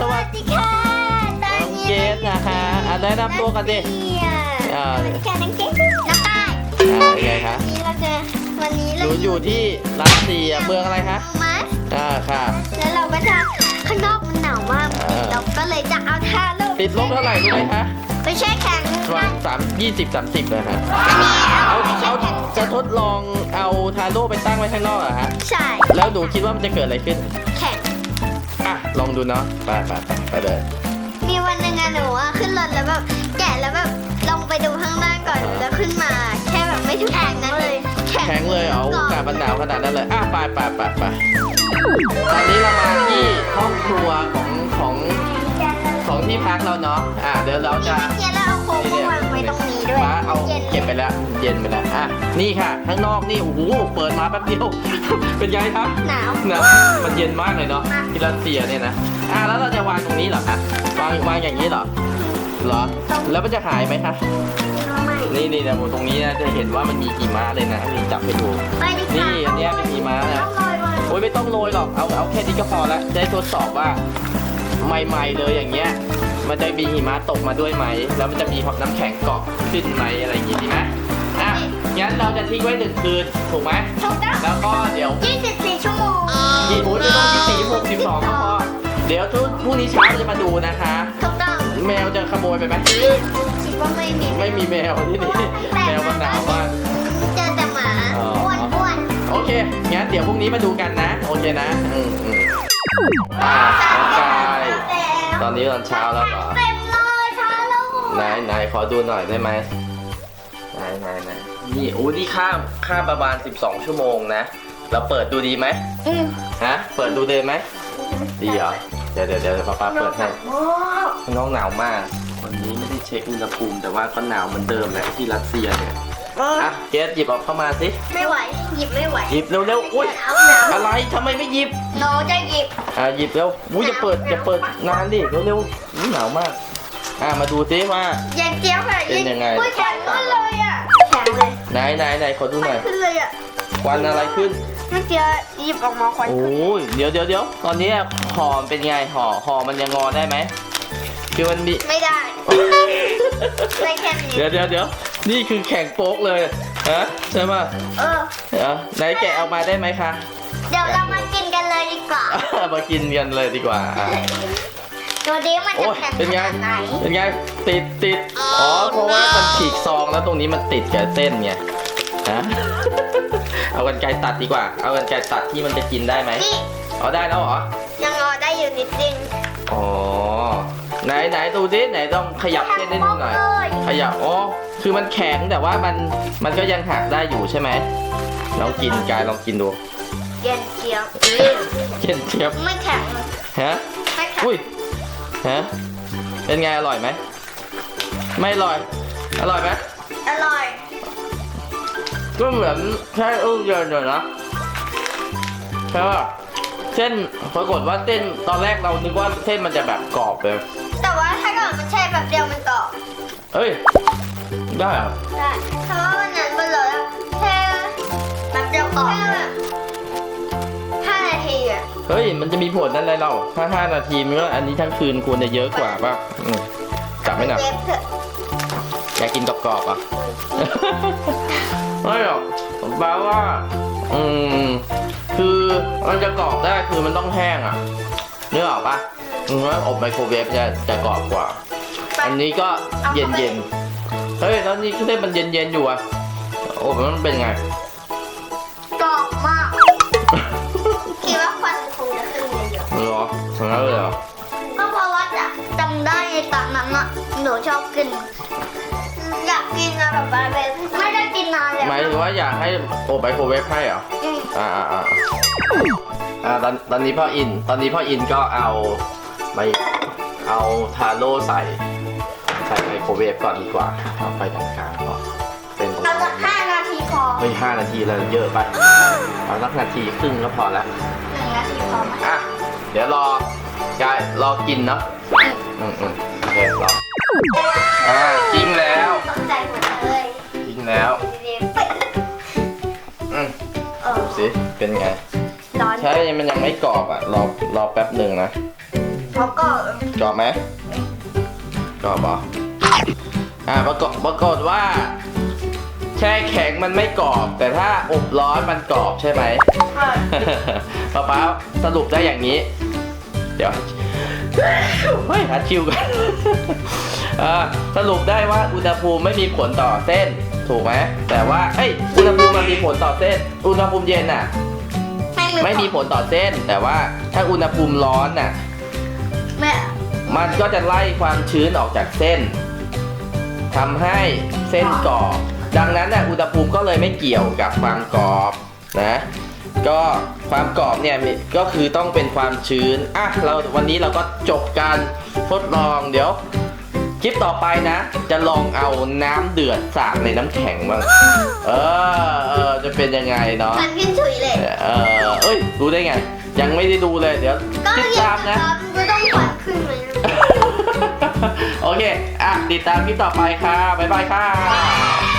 สวัสดีค่ะน้องเกสนะคะอะแนะนำตัวกันดิอ่าสวัสดีค่ะน้องเกสน้ำตาลอ่าเป็นไงคะวันนี้เราจะวันนี้หเรานูอยู่ที่รัสเซียเมืองอะไรคะมัสอ่าค่ะ แล้วเราก็จะข้างนอกมันหนาวมากอ่าเราก็เลยจะเอาทาลูกติดลบเท่าไหร่รู้ไหมคะไปแช่แข็งประมาณสามยี่สิบสามสิบเลยฮะอันนี้เอาเอาไปแช่เอาแข็งจะทดลองเอาทาโร่ไปตั้งไว้ข้างนอกเหรอฮะใช่แล้วหนูคิดว่ามันจะเกิดอะไรขึ้นแข็งอะ ลองดูเนาะไปไปไปไปเลยมีวันหนึ่งอะหนูอะขึ้นรถแล้วแบบแกะแล้วแบบลงไปดูข้างล่างก่อนอ่าแล้วขึ้นมา แค่แบบไม่ถึงแข็งนั้นเลยแข็งเลยเหรออากาศมันหนาวขนาดนั้นเลยอะไปไปไปไปตอนนี้เรามาที่ห้องครัวของของของที่พักเราเนาะอะเดี๋ยวเราจะเย็นแล้ว เอาโค้กมาวางไว้ตรงนี้ด้วยฟ้าเอาเย็น เก็บไปแล้ว เย็นไปแล้วอะนี่ค่ะ ข้างนอกนี่โอ้โหเปิดมาแป๊บเดียว เป็นไงครับหนาวนะมันเย็นมากเลยเนาะที่รัสเซียเนี่ยนะอะแล้วเราจะวางตรงนี้เหรอคะวางวางอย่างนี้เหรอเหรอ แล้วมันจะหายไหมคะไม่นี่นี่นะตรงนี้นะจะเห็นว่ามันมีหิมะเลยนะนี่จับให้ดูไม่ดีค่ะนี่อันเนี้ยเป็นหิมะนะต้องลอยมาโอ้ยไม่ต้องโรยหรอกเอาเอาแค่นี้ก็พอละจะได้ทดสอบว่าใหม่ ๆ เลยอย่างเงี้ย มันจะมีหิมะตกมาด้วยไหม แล้วมันจะมีน้ำแข็งเกาะขึ้นไหมอะไรอย่างงี้ดีไหมอะ งั้นเราจะทิ้งไว้หนึ่งคืน ถูกไหม ถูกต้อง แล้วก็เดี๋ยว24 ชั่วโมงยี่โอ้ยไม่ต้องยี่สี่หกสิบสองก็พอเดี๋ยวทุกพรุ่งนี้เช้าเราจะมาดูนะคะ ถูกต้องแมวจะขโมยไปไหมคิดว่าไม่มีไม่มีแมวที่นี่แมวมันหนาวมาก เจอแต่หมาอ๋อ อ้วนอ้วนโอเค งั้นเดี๋ยวพรุ่งนี้มาดูกันนะ โอเคนะ อืมอืมอ่าน้องกาย ตอนนี้ตอนเช้าแล้วเหรอเต็มเลยช้าแล้วไหนไหนขอดูหน่อยได้ไหมไหนไหนไหนนี่โอ้นี่ข้ามข้ามประมาณ 12 ชั่วโมงนะ เราเปิดดูดีไหมอืมฮะ เปิดดูเลยไหมดีเหรอ เดี๋ยวเดี๋ยวเดี๋ยวป้าป้าเปิดให้น้องหนาวมาก วันนี้ไม่ได้เช็คอุณหภูมิแต่ว่าก็หนาวเหมือนเดิมแหละที่รัสเซียเนี่ย อะเกสหยิบออกเข้ามาสิ ไม่ไหว หยิบไม่ไหวหยิบเร็วๆ อุ้ยหนาวหนาวอะไรทำไมไม่หยิบหนูจะหยิบ อะหยิบเร็วอุ้ยจะเปิดจะเปิดนานดิ เร็วๆอุ๊ยหนาวมาก อะมาดูซิว่าเย็นเจี๊ยบค่ะเป็นยังไง อุ้ยแข็งขึ้นเลยอะ แข็งเลยไหนไหนไหนขอดูหน่อย ขึ้นเลยอะควันอะไรขึ้น เมื่อกี้หยิบออกมาควันโอ้ขึ้นยเดี๋ยวเดี๋ยวเดี๋ยวตอนนี้ห่อมันเป็นไงห่อห่อมันยังงอได้ไหมคือมันมี ไม่ได้ ได้แค่นี้ เดี๋ยวเดี๋ยวเดี๋ยว นี่คือแข่งโป๊กเลยฮะใช่ป่ะเออ เดี๋ยวไหนแกะออกมาได้ไหมคะ เดี๋ยวเรามากินกันเลยดีกว่า มากินกันเลยดีกว่าอะตัวนี้มันโอ้จะยแข็งเป็นไง ขนาดไหน เป็นไง ติดติดอ๋อ เพราะว่ามันฉีกซองแล้วตรงนี้มันติดกับเส้นไงฮะ เอากันไกรตัดดีกว่า เอากันไกรตัดที่มันจะกินได้ไหมนี่เอาได้แล้วเหรอ ยังงอได้อยู่นิดนึง อ๋อ ไหนไหนดูดิไหนต้องขยับเส้นนิดนึงหน่อย ขยับ อ๋อ คือมันแข็งแต่ว่ามันมันก็ยังหักได้อยู่ใช่ไหมลองกินกายลองกินดูเย็นเจี๊ยบเย็นเทียบไม่แข็งฮะไม่แข็งอุ้ยฮะเป็นไงอร่อยไหมไม่อร่อย อร่อยไหมอร่อย ก็เหมือนแค่เอื้อเย็นเลยนะใช่ป่ะเส้นปรากฏว่าเส้นตอนแรกเรานึกว่าเส้นมันจะแบบกรอบเลย แต่ว่าถ้าเกิดมันแช่แบบเดียวมันกรอบเอ้ย ได้เหรอได้เพราะว่าวันนั้นบนรถอะแช่แบบเดียวกรอบแค่แบบห้านาทีอะเฮ้ย มันจะมีผลอะไรเราถ้า5นาทีมันก็อันนี้ทั้งคืนควรจะเยอะกว่าป่ะอืมจับไม่หนักเจ็บเถอะอยากกินกรอบๆอะ ไม่หรอกแปลว่า อืม คือมันจะกรอบได้คือมันต้องแห้งอะนึกออกปะอืมว่าอบไมโครเวฟจะจะกรอบกว่า อันนี้ก็เย็นเย็นๆ เฮ้ยแล้วนี่คือมันเย็นเย็นๆอยู่อะ โอ้มันเป็นไง กรอบมาก คิดว่าควันคงจะขึ้นเยอะเหรอถึงแล้วเลยเหรอๆก็เพราะว่าจะจำได้ในตอนนั้นอะหนูชอบกิน อยากกินอะแบบอะไรไม่ได้กินนานแล้วหมายถึงว่าอยากให้อบไมโครเวฟให้เหรอ อืมอ่าอ่าอ่าอ่าตอนตอนนี้พ่ออิน ตอนนี้พ่ออินก็เอาไปเอาทาโร่ใส่ใส่ไมโครเวฟก่อนดีกว่าเอาไปตรงกลางก่อนเป็นตรงกเอาลาสักงห้านาทีพอเฮ้ยห้านาทีเลยเยอะไปเอาสักนาทีครึ่งก็พอแล้วหนึ่งนาทีพอไหมอะเดี๋ยวรอกายรอกินเนาะอืมอืมโอเครออ่ากินแล้วตกใจหมดเลยกินแล้ว เรียนอืมเออสิเป็นไง ร้อนใช่ มันยังไม่กรอบอะ รอ รอแป๊บหนึ่งนะแล้วก็กรอบไหมกรอบเหรอ อ่าปรากฏปรากฏว่า แช่แข็งมันไม่กรอบ แต่ถ้าอบร้อนมันกรอบใช่ไหมป๊าป๊าสรุปได้อย่างนี้ เดี๋ยวเฮ้ยฮัดชิวกันเออสรุปได้ว่าอุณหภูมิไม่มีผลต่อเส้น ถูกไหมแต่ว่าเอ้ยอุณหภูมิมันมีผลต่อเส้น อุณหภูมิเย็นน่ะ ไม่มีผลต่อเส้น แต่ว่าถ้าอุณหภูมิร้อนน่ะแม่มันก็จะไล่ความชื้นออกจากเส้น ทำให้เส้นกรอบ ดังนั้นน่ะอุณหภูมิก็เลยไม่เกี่ยวกับความกรอบนะก็ความกรอบเนี่ยมีก็คือต้องเป็นความชื้นอะเราวันนี้เราก็จบการทดลองเดี๋ยว คลิปต่อไปนะ จะลองเอาน้ำเดือดสาดในน้ำแข็งบ้างเออเออจะเป็นยังไงเนาะมันขึ้นฉุยเลยเออเอ้ยรู้ได้ไง ยังไม่ได้ดูเลยเดี๋ยวก็ติดอยาตากมจะนะร้อนก็ต้องขวัญขึ้นเลย โอเค อะ ติดตามคลิปต่อไปค่ะ บ๊ายบายค่ะ